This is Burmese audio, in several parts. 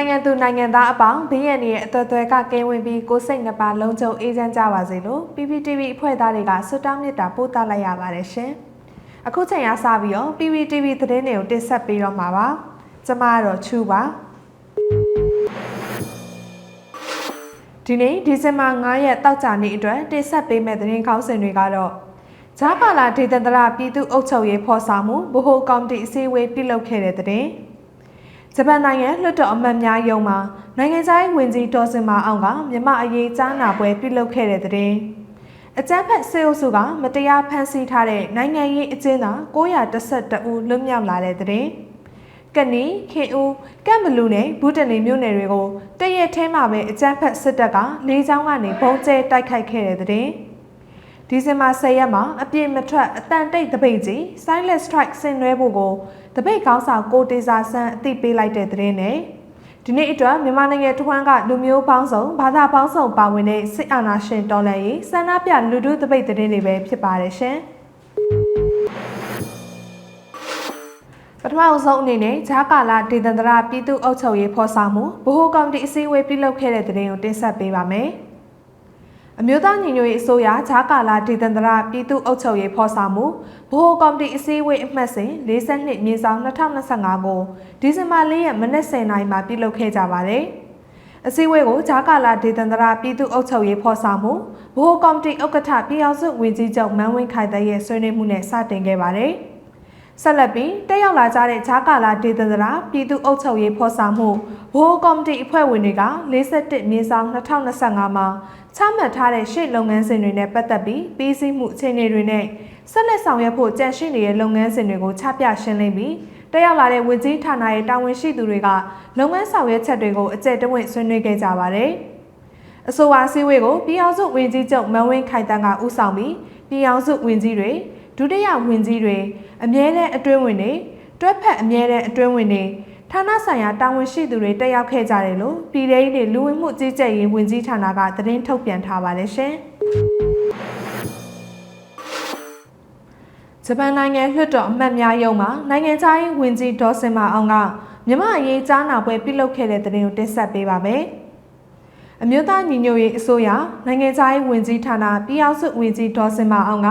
နိုင်ငံသူနိုင်ငံသားအပေါင်းဘေးရန်ရဲ့အသွက်သွဲကကင်းဝေးပြီးကိုယ်စိတ်နှပါလုံးချုံအေးချမ်းကြပါစေလို့ PPTV အဖွဲ့သားတွေကဆွတောင်းမြတ်တာပို့သလိုက်ရပါတယ်ရှင်။အခုချိန်ရစပြီးတော့ PPTV သတင်းတွေကိုတင်ဆက်ပေးတော့မှာပါ။ကျွန်မကတော့ချူပါ။ဒီနေ့ဒီဇင်ဘာ9ရက်တောက်ကြနေ့အတွက်တင်ဆက်ပေးမယ့်သတင်းကောင်းစင်တွေကတော့ဂျာပါလာဒေသန္တရပြည်သူ့အုပ်ချုပ်ရေးဖော်ဆောင်မှုဗဟိုကော်မတီအစည်းအဝေးပြုလုပ်ခဲ့တဲ့တဲ့ ဂျပန်နိုင်ငံလွှတ်တော်အမတ်များယုံမှာနိုင်ငံခြားရေးဝန်ကြီးဒေါ်စင်မာအောင်ကမြန်မာအရေးကြားနာပွဲပြုလုပ်ခဲ့တဲ့တဲ့အကြမ်းဖက်စေအုပ်စုကမတရားဖမ်းဆီးထားတဲ့နိုင်ငံရေးအကျဉ်းသား912ဦးလွတ်မြောက်လာတဲ့တဲ့ကနီခင်ဦးကမ်ဘလူနဲ့ဘူးတလီမြို့နယ်တွေကိုတရက်ထဲမှာပဲအကြမ်းဖက်စစ်တပ်ကလေးချောင်းကနေဘုံကျဲတိုက်ခိုက်ခဲ့တဲ့တဲ့ ဒီဇင်ဘာ10ရက်မှာအပြည့်မထွက်အတန်တိတ်တပိတ်ကြီး Silent Strike ဆင်နွှဲဖို့ကိုတပိတ်ကောင်းဆောင်ကိုတေစာဆန်းအသိပေးလိုက်တဲ့သတင်းနဲ့ဒီနေ့အတွက်မြန်မာနိုင်ငံတဝန်းကလူမျိုးပေါင်းစုံဘာသာပေါင်းစုံပါဝင်တဲ့စစ်အာဏာရှင်တော်လှန်ရေးဆန္ဒပြလူထုတပိတ်သတင်းတွေပဲဖြစ်ပါတယ်ရှင်ပထမအဆုံးအနေနဲ့ဂျာကာလာဒေသန္တရပြည်သူ့အုပ်ချုပ်ရေးဖော်ဆောင်မှုဗဟိုကော်မတီအစည်းအဝေးပြုလုပ်ခဲ့တဲ့သတင်းကိုတင်ဆက်ပေးပါမယ်။ အမျိုးသားညီညွတ်ရေးအစိုးရဂျာကာလာဒေသန္တရပြည်သူ့အုပ်ချုပ်ရေးဖော်ဆောင်မှုဗဟိုကော်မတီအစည်းအဝေးအမှတ်စဉ်42မြေဆောင်2025ကိုဒီဇင်ဘာ4ရက်မနက်10:00နာရီမှာပြုလုပ်ခဲ့ကြပါတယ်။အစည်းအဝေးကိုဂျာကာလာဒေသန္တရပြည်သူ့အုပ်ချုပ်ရေးဖော်ဆောင်မှုဗဟိုကော်မတီဥက္ကဋ္ဌပြည်အောင်စုဝန်ကြီးချုပ်မန်းဝင်းခိုင်တဲ့ရဲ့ဆွေးနွေးမှုနဲ့စတင်ခဲ့ပါတယ်။ဆက်လက်ပြီးတက်ရောက်လာကြတဲ့ဂျာကာလာဒေသန္တရာပြည်သူ့အုပ်ချုပ်ရေးဖော်ဆောင်မှုဘိုးကော်မတီအဖွဲ့ဝင်တွေက41မြေဆောင်2025မှာ ချမှတ်ထားတဲ့ရှေ့လုပ်ငန်းစဉ်တွေနဲ့ပတ်သက်ပြီးပြီးစီးမှုအခြေအနေတွေနဲ့ဆက်လက်ဆောင်ရွက်ဖို့ကြံရှိနေတဲ့လုပ်ငန်းစဉ်တွေကိုချပြရှင်းလင်းပြီးတက်ရောက်လာတဲ့ဝန်ကြီးဌာနရဲ့တာဝန်ရှိသူတွေကလုပ်ငန်းဆောင်ရွက်ချက်တွေကိုအကျယ်တဝင့်ဆွေးနွေးခဲ့ကြပါတယ်။အဆိုပါစည်းဝေးကိုပြည်အောင်စုဝန်ကြီးချုပ်မန်ဝင်းခိုင်တန်းကဦးဆောင်ပြီးပြည်အောင်စုဝန်ကြီးတွေဒုတိယဝန်ကြီးတွေအမြဲတမ်းအတွင်းဝင်တွေတွဲဖက်အမြဲတမ်းအတွင်းဝင်တွေ ဌာနဆိုင်ရာတာဝန်ရှိသူတွေတက်ရောက်ခဲ့ကြတယ်လို့ပြည်ထောင်စုလူဝင်မှုကြီးကြပ်ရေးဝန်ကြီးဌာနကသတင်းထုတ်ပြန်ထားပါတယ်ရှင်။ဂျပန်နိုင်ငံလွှတ်တော်အမတ်များရုံးမှာနိုင်ငံခြားရေးဝန်ကြီးဒေါ်စင်မာအောင်ကမြမအရေးကြားနာပွဲပြုလုပ်ခဲ့တဲ့သတင်းကိုတင်ဆက်ပေးပါမယ်။အမျိုးသားညီညွတ်ရေးအစိုးရနိုင်ငံခြားရေးဝန်ကြီးဌာနပြည်အောင်စုဝန်ကြီးဒေါ်စင်မာအောင်က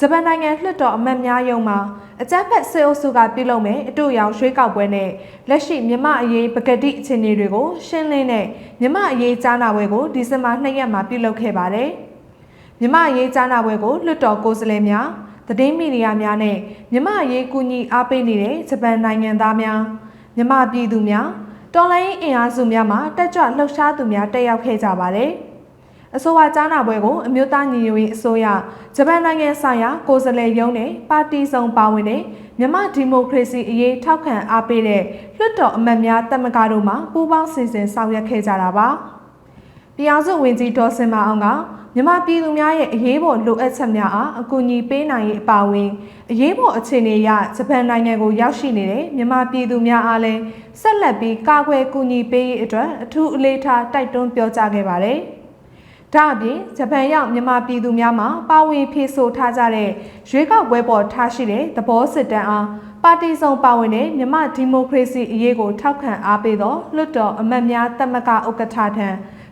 ဂျပန်နိုင်ငံလွှတ်တော်အမတ်များယုံမှာအကြမ်းဖက်စစ်အုပ်စုကပြုလုပ်မဲ့အတူရောင်ရွှေးကောက်ပွဲနဲ့လက်ရှိမြမအရေးပကတိအခြေအနေတွေကိုရှင်းလင်းတဲ့မြမအရေးကြားနာပွဲကိုဒီဇင်ဘာ2ရက်မှာပြုလုပ်ခဲ့ပါတယ်။မြမအရေးကြားနာပွဲကိုလွှတ်တော်ကိုယ်စားလှယ်များသတင်းမီဒီယာများနဲ့မြမအရေးကူညီအားပေးနေတဲ့ဂျပန်နိုင်ငံသားများမြမပြည်သူများတော်လိုင်းအင်အားစုများမှတက်ကြွလှုပ်ရှားသူများတက်ရောက်ခဲ့ကြပါတယ်။ အဆိုပါကြားနာပွဲကိုအမျိုးသားညီညွတ်ရေးအစိုးရဂျပန်နိုင်ငံဆိုင်ရာကိုယ်စားလှယ်ရုံးနဲ့ပါတီစုံပါဝင်တဲ့မြန်မာဒီမိုကရေစီအရေးထောက်ခံအားပေးတဲ့လွှတ်တော်အမတ်များတက်မကတို့မှပူးပေါင်းစီစဉ်ဆောင်ရွက်ခဲ့ကြတာပါ။ပြည်အောင်စုဝန်ကြီးဒေါ်စင်မအောင်ကမြန်မာပြည်သူများရဲ့အရေးပေါ်လိုအပ်ချက်များအားအကူအညီပေးနိုင်ရေးအပါအဝင်အရေးပေါ်အခြေအနေအရဂျပန်နိုင်ငံကိုရောက်ရှိနေတဲ့မြန်မာပြည်သူများအားလည်းဆက်လက်ပြီးကာကွယ်ကူညီပေးရေးအတွက်အထူးအလေးထားတိုက်တွန်းပြောကြားခဲ့ပါတယ်။ ဒါအပြင်ဂျပန်ရောက်မြန်မာပြည်သူများမှပါဝင်ဖြည့်ဆို့ထားကြတဲ့ရွေးကောက်ပွဲပေါ်ထားရှိတဲ့သဘောစစ်တမ်းအားပါတီစုံပါဝင်တဲ့မြန်မာဒီမိုကရေစီအရေးကိုထောက်ခံအားပေးသောလွှတ်တော်အမတ်များတက်မကဥက္ကဋ္ဌထံ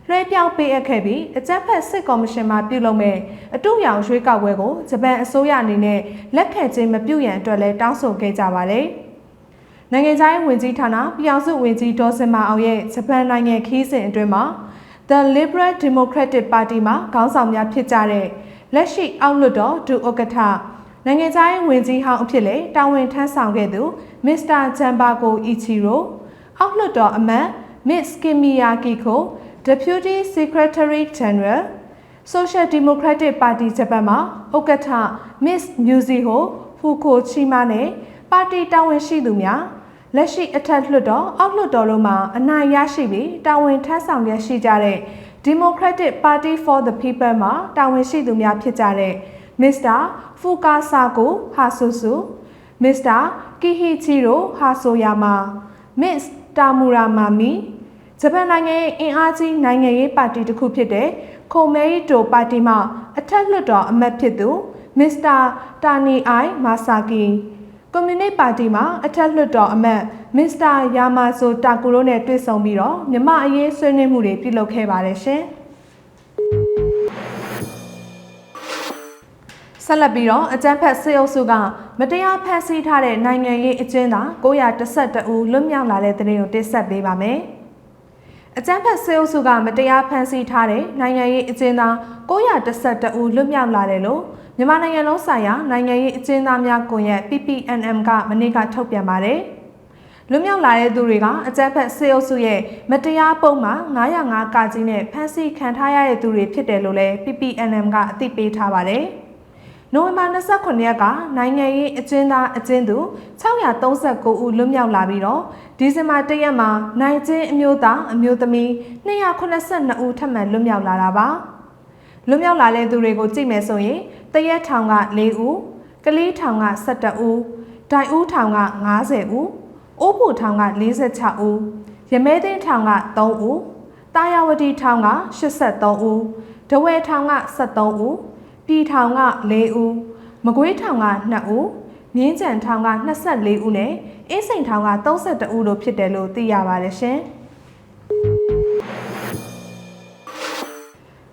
လွှဲပြောင်းပေးအပ်ခဲ့ပြီးအကြမ်းဖက်စစ်ကော်မရှင်မှပြုလုပ်မဲ့အတူရောင်ရွေးကောက်ပွဲကိုဂျပန်အစိုးရအနေနဲ့လက်ခံခြင်းမပြုရန်အတွက်လည်းတောင်းဆိုခဲ့ကြပါတယ်။နိုင်ငံခြားရေးဝန်ကြီးဌာနပြည်အောင်စုဝန်ကြီးဒေါ်စင်မာအောင်ရဲ့ဂျပန်နိုင်ငံခီးစဉ်အတွင်းမှာ The Liberal Democratic Party မှာခေါင်းဆောင်များဖြစ်ကြတဲ့လက်ရှိအောက်လွှတ်တော်ဒုဥက္ကဋ္ဌနိုင်ငံခြားရေးဝန်ကြီးဟောင်းအဖြစ်လည်းတာဝန်ထမ်းဆောင်ခဲ့သူမစ္စတာဂျမ်ဘာကိုအီချီရိုအောက်လွှတ်တော်အမတ်မစ်ကီမီယာကီကို Deputy Secretary General Social Democratic Party ဂျပန်မှာဥက္ကဋ္ဌ Miss Musiho Fukushima နဲ့ပါတီတာဝန်ရှိသူများ လက်ရှိအထက်လွှတ်တော်အောက်လွှတ်တော်တို့မှာအနိုင်ရရှိပြီးတာဝန်ထမ်းဆောင်ရရှိကြတဲ့ Democratic Party for the People မှာတာဝန်ရှိသူများဖြစ်ကြတဲ့ Mr. Fukasako Hasusu, Mr. Kihichiro Hasoyama, Miss Tamura Mami ဂျပန်နိုင်ငံရဲ့အင်အားကြီးနိုင်ငံရေးပါတီတစ်ခုဖြစ်တဲ့ခုံမဲရီတိုပါတီမှအထက်လွှတ်တော်အမတ်ဖြစ်သူ Mr. Tani I Masaki ကွန်မြူနစ်ပါတီမှာအထက်လွှတ်တော်အမတ်မစ္စတာယာမာဆိုတာကူရိုနဲ့တွေ့ဆုံပြီးတော့မြမအရေးဆွေးနွေးမှုတွေပြုလုပ်ခဲ့ပါတယ်ရှင်။ဆက်လက်ပြီးတော့အကြမ်းဖက်စစ်အုပ်စုကမတရားဖမ်းဆီးထားတဲ့နိုင်ငံရေးအကျဉ်းသား912ဦးလွတ်မြောက်လာတဲ့တဲ့တင်ကိုတင်ဆက်ပေးပါမယ်။ အကြမ်းဖက်စစ်အုပ်စုကမတရားဖမ်းဆီးထားတဲ့နိုင်ငံရေးအကျဉ်းသား912ဦးလွတ်မြောက်လာတယ်လို့မြန်မာနိုင်ငံလုံးဆိုင်ရာနိုင်ငံရေးအကျဉ်းသားများကွန်ရက် PPNM ကမနေ့ကထုတ်ပြန်ပါတယ်။လွတ်မြောက်လာတဲ့သူတွေကအကြမ်းဖက်စစ်အုပ်စုရဲ့မတရားပုံမှန်905ကကြီးနဲ့ဖမ်းဆီးခံထားရတဲ့သူတွေဖြစ်တယ်လို့လည်း PPNM ကအသိပေးထားပါတယ်။ နိုဝင်ဘာ29ရက်ကနိုင်ငံရေးအကျဉ်းသားအကျဉ်းသူ639ဦးလွတ်မြောက်လာပြီးတော့ဒီဇင်ဘာ1ရက်မှာနိုင်ကျင်းအမျိုးသားအမျိုးသမီး282ဦးထပ်မံလွတ်မြောက်လာတာပါလွတ်မြောက်လာတဲ့သူတွေကိုကြည့်မယ်ဆိုရင်တရက်ထောင်က4ဦးကလေးထောင်က17ဦးဒိုင်ဦးထောင်က90ဦးအိုးဖို့ထောင်က46ဦးရမဲသိန်းထောင်က3ဦးတာယာဝတီထောင်က83ဦးဒဝဲထောင်က73ဦး ပြည်ထောင်က4ဦးမကွေးထောင်က2ဦးမြင်းကြံထောင်က24ဦးနဲ့အင်းစိန်ထောင်က32ဦးတို့ဖြစ်တယ်လို့သိရပါတယ်ရှင်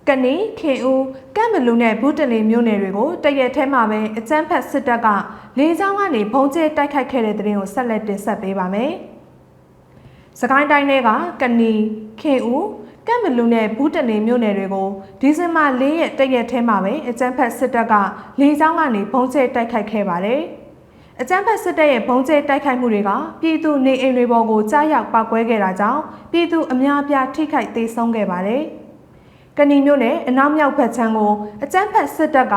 ကနီခင်ဦးကမ်ဘလူနဲ့ဘူးတလီမြို့နယ်တွေကိုတရက်ထဲမှာပဲအကြမ်းဖက်စစ်တပ်ကလေကြောင်းကနေဘုံကျဲတိုက်ခိုက်ခဲ့တဲ့တဲ့ရင်ကိုဆက်လက်တင်ဆက်ပေးပါမယ်။ စကိုင်းတိုင်းတွေကကနီခင်ဦးကမ်ဘလူနဲ့ဘူးတလင်မြို့နယ်တွေကိုဒီဇင်ဘာ၄ရက်တရက်ထဲမှာပဲအကြမ်းဖက်စစ်တပ်ကလေကြောင်းကနေဘုံကျဲတိုက်ခိုက်ခဲ့ပါတယ်။အကြမ်းဖက်စစ်တပ်ရဲ့ဘုံကျဲတိုက်ခိုက်မှုတွေကပြည်သူနေအိမ်တွေပေါ်ကိုကြားရောက်ပောက်ကွဲခဲ့တာကြောင့်ပြည်သူအများအပြားထိခိုက်ဒေဆုံးခဲ့ပါတယ်။ကဏီမြို့နယ်အနောက်မြောက်ဘက်ခြမ်းကိုအကြမ်းဖက်စစ်တပ်က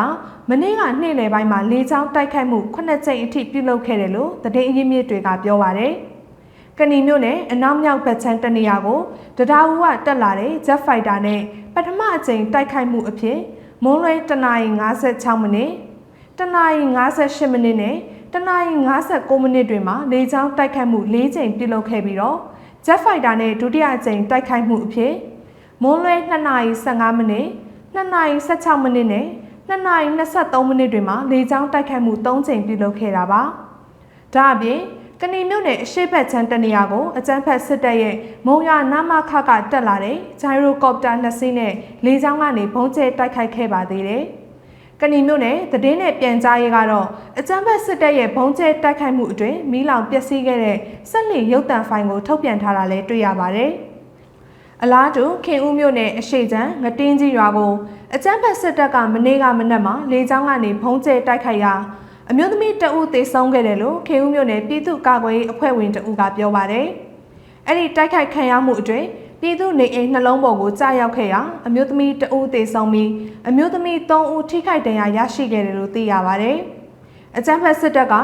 မနေ့ကနေ့လယ်ပိုင်းမှာလေကြောင်းတိုက်ခိုက်မှုခုနှစ်ကြိမ်အထိပြုလုပ်ခဲ့တယ်လို့သတင်းအရင်းမြစ်တွေကပြောပါတယ်။ ကဏီမြို့နယ်အနောက်မြောက်ဘက်ခြမ်းတနေရာကိုတဒါဝူကတက်လာတဲ့ Jet Fighter နဲ့ပထမအကြိမ်တိုက်ခိုက်မှုအဖြစ်မွန်းလွဲတနာရီ56မိနစ်တနာရီ58မိနစ်နဲ့တနာရီ59မိနစ်တွင်မှလေကြောင်းတိုက်ခိုက်မှု၄ကြိမ်ပြုလုပ်ခဲ့ပြီးတော့ Jet Fighter နဲ့ဒုတိယအကြိမ်တိုက်ခိုက်မှုအဖြစ်မွန်းလွဲ2နာရီ15မိနစ်2နာရီ16မိနစ်နဲ့2နာရီ23မိနစ်တွင်မှလေကြောင်းတိုက်ခိုက်မှု3ကြိမ်ပြုလုပ်ခဲ့တာပါ။ဒါအပြင် ကဏီမြို့နယ်အရှိတ်ဘက်ချမ်းတနေရာကိုအကြမ်းဖက်စစ်တပ်ရဲ့မုံရနာမခကတက်လာတဲ့ဂျိုင်ရိုကော်ပတာနှစ်စီးနဲ့လေကြောင်းကနေဘုံကျဲတိုက်ခိုက်ခဲ့ပါသေးတယ်။ကဏီမြို့နယ်သတင်းနဲ့ပြန်ကြားရေးကတော့အကြမ်းဖက်စစ်တပ်ရဲ့ဘုံကျဲတိုက်ခိုက်မှုအတွင်းမီးလောင်ပျက်စီးခဲ့တဲ့ဆက်လီရုပ်တံဖိုင်ကိုထုတ်ပြန်ထားတာလည်းတွေ့ရပါတယ်။အလားတူခင်ဦးမြို့နယ်အရှိချမ်းငတင်းကြီးရွာကိုအကြမ်းဖက်စစ်တပ်ကမနေ့ကမနက်မှာလေကြောင်းကနေဘုံကျဲတိုက်ခိုက်ရာ အမျိုးသမီးတဦးသေဆုံးခဲ့တယ်လို့ခေဦးမြို့နယ်ပြည်သူ့ကာကွယ်ရေးအဖွဲ့ဝင်တဦးကပြောပါတယ်။အဲ့ဒီတိုက်ခိုက်ခံရမှုအတွင်းပြည်သူနေအိမ်နှလုံးပေါ်ကိုကြားရောက်ခဲ့ရာအမျိုးသမီးတဦးသေဆုံးပြီးအမျိုးသမီး3ဦးထိခိုက်ဒဏ်ရာရရှိခဲ့တယ်လို့သိရပါတယ်။အကြမ်းဖက်စစ်တပ်က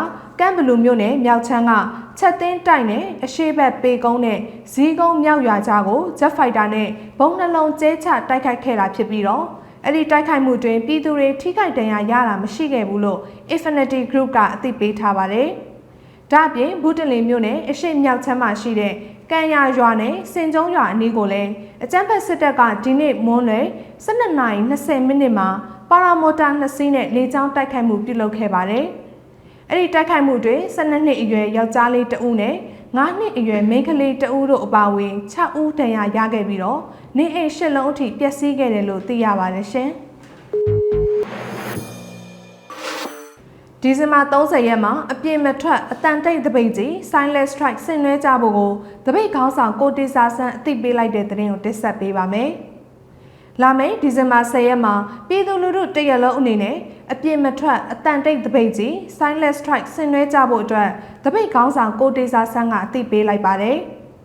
ကမ်ဘလူမြို့နယ်မြောက်ချမ်းကချက်သိန်းတိုက်နဲ့အရှိဘက်ပေကုန်းနဲ့ဇီးကုန်းမြောက်ရွာကြားကိုဂျက်ဖိုက်တာနဲ့ဘုံနှလုံးကျဲချတိုက်ခိုက်ခဲ့တာဖြစ်ပြီးတော့ အဲ့ဒီတိုက်ခိုက်မှုတွင်ပြည်သူတွေထိခိုက်ဒဏ်ရာရတာမရှိခဲ့ဘူးလို့ Infinity Group ကအသိပေးထားပါတယ်။ဒါ့အပြင်ဘူးတလင်မြို့နယ်အရှိမြောက်ချမ်းမှာရှိတဲ့ကံရရွာနဲ့စင်ကျုံရွာအနီးကိုလည်းအကြမ်းဖက်စစ်တပ်ကဒီနေ့မွန်းလွယ်12:20မိနစ်မှာပါရာမိုတာနှစ်စီးနဲ့လေကြောင်းတိုက်ခိုက်မှုပြုလုပ်ခဲ့ပါတယ်။အဲ့ဒီတိုက်ခိုက်မှုတွင်12နှစ်အရွယ်ယောက်ျားလေးတဦးနဲ့ 9နှစ်အရွယ်မိန်းကလေးတဦးတို့အပါအဝင်6ဦးဒဏ်ရာရခဲ့ပြီးတော့နေအိမ်၈လုံးအထိပျက်စီးခဲ့တယ်လို့သိရပါတယ်ရှင်။ဒီဇင်ဘာ30ရက်မှာအပြည့်မထွက်အတန်တိတ်တပိတ်ကြီး Silent Strike ဆင်နွှဲကြဖို့ကိုတပိတ်ခေါင်းဆောင်ကိုတေစာဆန်းအသိပေးလိုက်တဲ့သတင်းကိုတင်ဆက်ပေးပါမယ်။ လာမယ့်ဒီဇင်ဘာ10ရက်မှာပြည်သူလူထုတရက်လုံးအနေနဲ့အပြည့်မထွက်အတန်တိတ်တပိတ်ကြီး Silent Strike ဆင်နွှဲကြဖို့အတွက်တပိတ်ခေါင်းဆောင်ကိုတေစာဆန်းကအသိပေးလိုက်ပါတယ်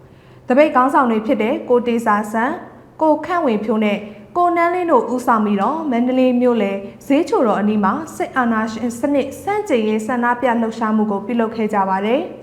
။တပိတ်ခေါင်းဆောင်တွေဖြစ်တဲ့ကိုတေစာဆန်းကိုခန့်ဝင်ဖြိုးနဲ့ကိုနန်းလင်းတို့ဦးဆောင်ပြီးတော့မန္တလေးမြို့လေဈေးချိုတော်အနီးမှာစစ်အာဏာရှင်စနစ်စန့်ကျင်ရေးဆန္ဒပြလှုပ်ရှားမှုကိုပြုလုပ်ခဲ့ကြပါတယ်။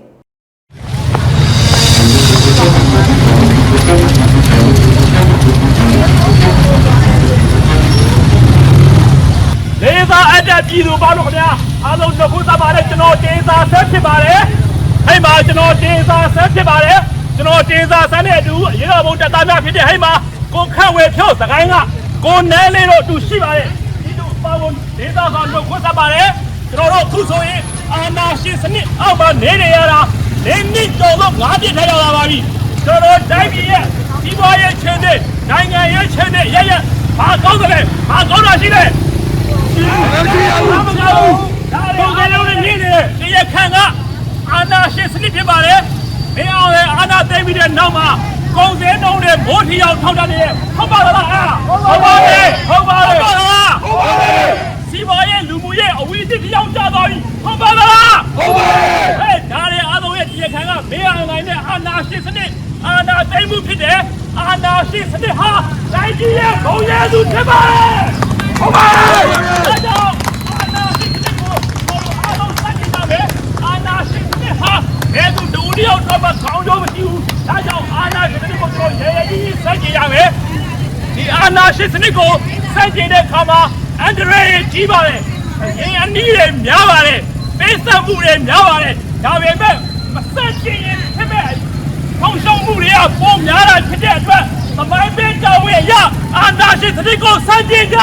လေးစားအပ်တဲ့ပြည်သူပေါင်းတို့ခင်ဗျာအားလုံးနှုတ်ခွန်းဆက်ပါတယ်ကျွန်တော်တင်စာဆက်ဖြစ်ပါတယ်။ဟိတ်မှာကျွန်တော်တင်စာဆက်ဖြစ်ပါတယ်။ကျွန်တော်တင်စာဆက်နဲ့အတူရေတော်ဘုံတက်သားများဖြစ်တဲ့ဟိတ်မှာကိုခန့်ဝေဖြုတ်စကိုင်းကကိုနဲလေးတို့အတူရှိပါတယ်။ဒီတို့ပါဝင်ဒေသဆောင်နှုတ်ခွန်းဆက်ပါတယ်။ကျွန်တော်တို့ခုဆိုရင်အာနာရှင်စနစ်အောက်မှာနေနေရတာနေနစ်တော်တော့ငါးပြစ်ထားရတာပါပြီကျွန်တော်တိုင်းပြည်ရဲ့ဒီဘွားရဲ့ချင်းတဲ့နိုင်ငံရဲ့ချင်းတဲ့ရရဘာကောင်းတယ်လဲဘာကောင်းတာရှိလဲဘာ မကောင်းဘူးဒါလည်းအားလုံးနဲ့နေနေတယ်ဒီရခံကအာနာရှင်စနစ်ဖြစ်ပါတယ်မင်းအောင်လည်းအာနာသိမ်းပြီးတဲ့နောက်မှာကုန်စည်နှုန်းတွေမိုးထီအောင်ထောက်တာနေဟုတ်ပါလားအာဟုတ်ပါတယ်ဟုတ်ပါတယ်ဟုတ်ပါလားဟုတ်ပါတယ်စီပါရဲ့လူမှုရဲ့အဝိဇ္ဇပြောင်းကြသွားပြီဟုတ်ပါလားဟုတ်ပါတယ်ဟဲ့ဒါလည်းအားလုံးရဲ့ဒီရခံကမင်းအောင်နိုင်တဲ့အာနာရှင်စနစ်အာနာသိမ်းမှုဖြစ်တယ်အာနာရှင်စနစ်ဟာတိုင်းပြည်ရဲ့ဘုံရဲသူဖြစ်ပါတယ် ဟုတ်ပါတယ်ဒါကြောင့်အာနာရှင်စနစ်ကိုဘောလုံးအားလုံးစတင်ကြမယ်အာနာရှင်စနစ်ဟာဘယ်သူဒူတယောက်တော့မှခေါင်းကျိုးမရှိဘူးဒါကြောင့်အာနာရှင်စနစ်ကိုကျွန်တော်ရဲရဲကြီးကြီးစတင်ရမယ်ဒီအာနာရှင်စနစ်ကိုစတင်တဲ့အခါမှာအန်ဒရေကြီးပါတယ်ရင်အနည်းတွေများပါတယ်ပေးဆက်မှုတွေများပါတယ်ဒါပေမဲ့မဆက်ချင်ရင်ဖြစ်မဲ့ဖောင်ရှောင်းမှုတွေကပုံများတာဖြစ်တဲ့အတွက်သမိုင်းပေးတော်ဝင်ရအာနာရှင်စနစ်ကိုစတင်ကြ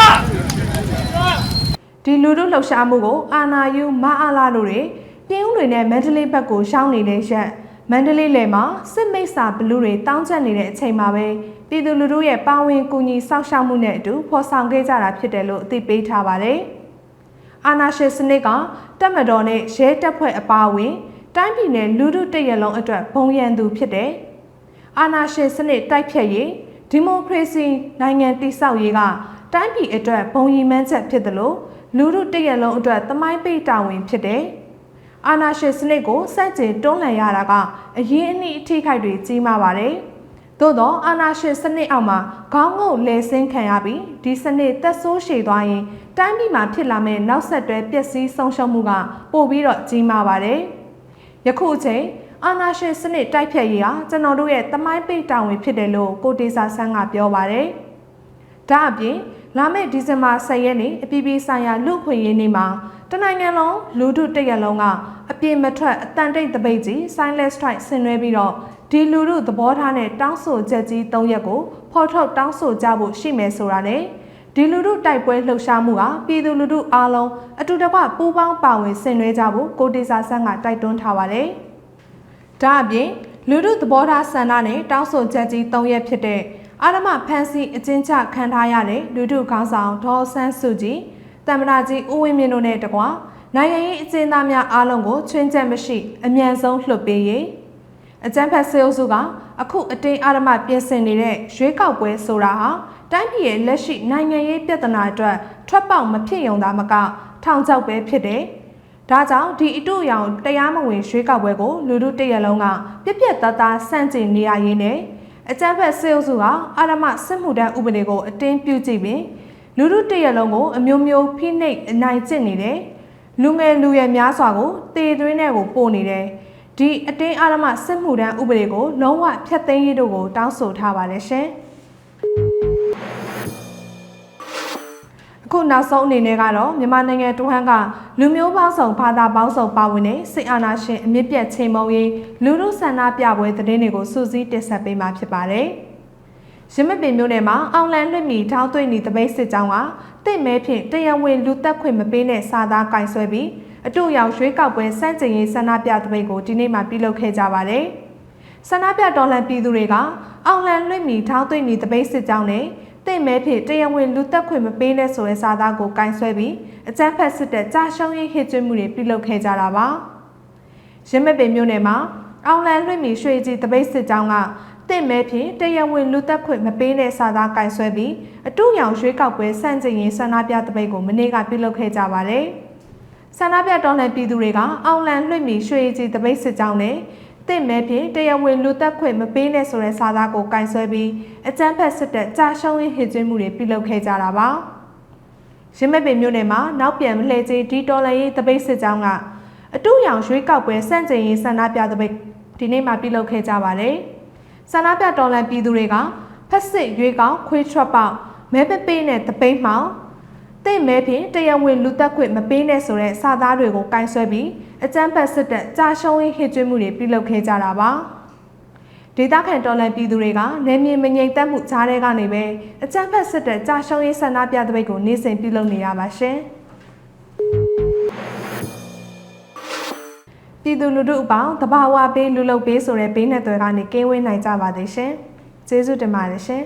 ဒီလူတို့လှုပ်ရှားမှုကိုအာနာယူမအားလာတို့တွေပြင်းဦးတွေနဲ့မန္တလေးဘက်ကိုရှောင်းနေတဲ့ရက်မန္တလေးလယ်မှာစစ်မိတ်စာဘလူးတွေတောင်းကျပ်နေတဲ့အချိန်မှာပဲပြည်သူလူထုရဲ့ပါဝင်ကူညီစောင့်ရှောက်မှုနဲ့အတူဖော်ဆောင်ခဲ့ကြတာဖြစ်တယ်လို့အသိပေးထားပါတယ်။အာနာရှင်စနစ်ကတက်မတော်နဲ့ရဲတပ်ဖွဲ့အပါအဝင် တိုင်းပြည်နယ်လူထုတရက်လုံးအတွက်ဘုံရန်သူဖြစ်တယ်။အာနာရှင်စနစ်တိုက်ဖြတ်ရေးဒီမိုကရေစီနိုင်ငံတည်ဆောက်ရေးကတိုင်းပြည်အတွက်ဘုံရည်မှန်းချက်ဖြစ်တယ်လို့ လူထုတရက်လုံးအတွက်သမိုင်းပိတ်တာဝန်ဖြစ်တယ်။အာနာရှင်စနစ်ကိုစန့်ကျင်တွန်းလှန်ရတာကအရင်အနည်းအထိခိုက်တွေကြီးမားပါတယ်။သို့သောအာနာရှင်စနစ်အောက်မှာခေါင်းငုတ်လဲဆင်းခံရပြီးဒီစနစ်တက်ဆိုးရှည်သွားရင်တိုင်းပြည်မှာဖြစ်လာမယ့်နောက်ဆက်တွဲပျက်စီးဆုံးရှုံးမှုကပိုပြီးတော့ကြီးမားပါတယ်။ယခုအချိန်အာနာရှင်စနစ်တိုက်ဖြတ်ရေးဟာကျွန်တော်တို့ရဲ့တမိုင်းပိတ်တာဝန်ဖြစ်တယ်လို့ကိုတေစာဆန်းကပြောပါတယ်။ဒါအပြင် လာမယ့်ဒီဇင်ဘာ10ရက်နေ့အပြည်ပြည်ဆိုင်ရာလူ့ခွင့်ရေးနေ့မှာတနိုင်ငံလုံးလူထုတရက်လုံးကအပြည့်မထွက်အတန်တိတ်တပိတ်ကြီး silent strike ဆင်နွှဲပြီးတော့ဒီလူထုသဘောထားနဲ့တောင်းဆိုချက်ကြီး၃ရက်ကိုဖော်ထုတ်တောင်းဆိုကြဖို့ရှိမယ်ဆိုတာနဲ့ဒီလူထုတိုက်ပွဲလှုပ်ရှားမှုကပြည်သူလူထုအားလုံးအတူတကွပူးပေါင်းပါဝင်ဆင်နွှဲကြဖို့ကိုတေစာဆန်းကတိုက်တွန်းထားပါတယ်။ဒါအပြင်လူထုသဘောထားဆန္ဒနဲ့တောင်းဆိုချက်ကြီး၃ရက်ဖြစ်တဲ့ အာရမဖန်စီအကျဉ်းချခံထားရတဲ့လူထုခေါင်းဆောင်ဒေါ်ဆန်းစုကြည်တမ္မရာကြီးဦးဝင်းမြင့်တို့နဲ့တကွာနိုင်ငံရေးအကျဉ်းသားများအားလုံးကိုချွင်းချက်မရှိအမြန်ဆုံးလွှတ်ပေးရေးအကြံဖက်စေအုပ်စုကအခုအတင်းအာရမပြင်ဆင်နေတဲ့ရွေးကောက်ပွဲဆိုတာဟာတိုင်းပြည်ရဲ့လက်ရှိနိုင်ငံရေးပြဿနာအတွက်ထွက်ပေါက်မဖြစ်ုံသာမကထောင်ချောက်ပဲဖြစ်တယ်။ဒါကြောင့်ဒီအတူရောင်တရားမဝင်ရွေးကောက်ပွဲကိုလူလူတရက်လုံးကပြက်ပြက်သားသားစန့်ကျင်နေရရင်းနဲ့ အကြမ်းဖက်စေအုပ်စုကအာရမစစ်မှုတန်းဥပဒေကိုအတင်းပြုကြည့်ပြီးလူလူတရက်လုံးကိုအမျိုးမျိုးဖိနှိပ်အနိုင်ကျင့်နေတယ်။လူငယ်လူရွယ်များစွာကိုတေသွင်းတဲ့ကိုပို့နေတယ်။ဒီအတင်းအာရမစစ်မှုတန်းဥပဒေကိုလုံးဝဖျက်သိမ်းရေးတို့ကိုတောင်းဆိုထားပါတယ်ရှင်။ ခုနောက်ဆုံးအနေနဲ့ကတော့မြန်မာနိုင်ငံတွန်းဟန်ကလူမျိုးပေါင်းစုံဘာသာပေါင်းစုံပါဝင်တဲ့စစ်အာဏာရှင်အမြင့်ပြတ်ချိန်မုံရေးလူလူဆန္ဒပြပွဲသတင်းတွေကိုစူးစီးတင်ဆက်ပေးမှာဖြစ်ပါတယ်။ရမပင်မြို့နယ်မှာအောင်လန်လွတ်မီထောင်းသွင်းနေတပိတ်စစ်ကြောင်းကတင့်မဲဖြင့်တရံဝင်လူသက်ခွင့်မပေးတဲ့စာသားကင်ဆွဲပြီးအတူရောက်ရွှေးကောက်ပွဲစန့်ကျင်ရေးဆန္ဒပြတပိတ်ကိုဒီနေ့မှပြုလုပ်ခဲ့ကြပါတယ်။ဆန္ဒပြတော်လှန်ပြည်သူတွေကအောင်လန်လွတ်မီထောင်းသွင်းနေတပိတ်စစ်ကြောင်းနဲ့ တင့်မဲဖြစ်တရားဝင်လူသက်ခွင့်မပေးတဲ့ဆိုတဲ့စာသားကိုကင်ဆွဲပြီးအကြမ်းဖက်စစ်တပ်ကြာရှုံးရေးဟစ်ကျွေးမှုတွေပြုလုပ်ခဲ့ကြတာပါ။ရမပင်မြို့နယ်မှာအောင်လန်လွှင့်မီရွှေကြီးတပိတ်စစ်ကြောင်းကတင့်မဲဖြင့်တရားဝင်လူသက်ခွင့်မပေးတဲ့စာသားကင်ဆွဲပြီးအတူရောင်ရွှေးကောက်ပွဲစန့်ကျင်ရေးဆန္ဒပြတပိတ်ကိုမနေ့ကပြုလုပ်ခဲ့ကြပါတယ်။ဆန္ဒပြတော်လှန်ပြည်သူတွေကအောင်လန်လွှင့်မီရွှေကြီးတပိတ်စစ်ကြောင်းနဲ့ တင့်မဲဖြင့်တရားဝင်လူသက်ခွင့်မပေးနဲ့ဆိုတဲ့စာသားကိုကင်ဆွဲပြီးအကြမ်းဖက်စစ်တပ်ကြာရှုံးရေးဟစ်ကျွေးမှုတွေပြုလုပ်ခဲ့ကြတာပါ။ရင်းမဲ့ပင်မြို့နယ်မှာနောက်ပြန်မလှည့်ကြီးဒီတော်လန်ရေးတပိတ်စစ်ကြောင်းကအတူရောင်ရွှေးကောက်ပွဲစန့်ကျင်ရေးဆန္ဒပြတပိတ်ဒီနေ့မှပြုလုပ်ခဲ့ကြပါတယ်။ဆန္ဒပြတော်လန်ပြည်သူတွေကဖက်စစ်ရွေးကောက်ခွေးထွက်ပေါက်မဲပပေးနဲ့တပိတ်မှောင် တင့်မဲဖြင့်တရားဝင်လူသက်ခွင့်မပေးနဲ့ဆိုတဲ့စာသားတွေကိုကင်ဆွဲပြီးအကြမ်းဖက်စစ်တပ်ကြာရှုံးရေးဟစ်ကြွေးမှုတွေပြုလုပ်ခဲ့ကြတာပါဒေသခံတော်လှန်ပြည်သူတွေကနယ်မြေမငြိမ်သက်မှုကြားထဲကနေပဲအကြမ်းဖက်စစ်တပ်ကြာရှုံးရေးဆန္ဒပြတဲ့ပိတ်ကိုနေ့စဉ်ပြုလုပ်နေရပါရှင်ပြည်သူလူထုအပေါင်းတဘာဝပေးလူလုတ်ပေးဆိုတဲ့ဘေးနဲ့တွေကနေကင်းဝေးနိုင်ကြပါသေးရှင်ကျေးဇူးတင်ပါတယ်ရှင်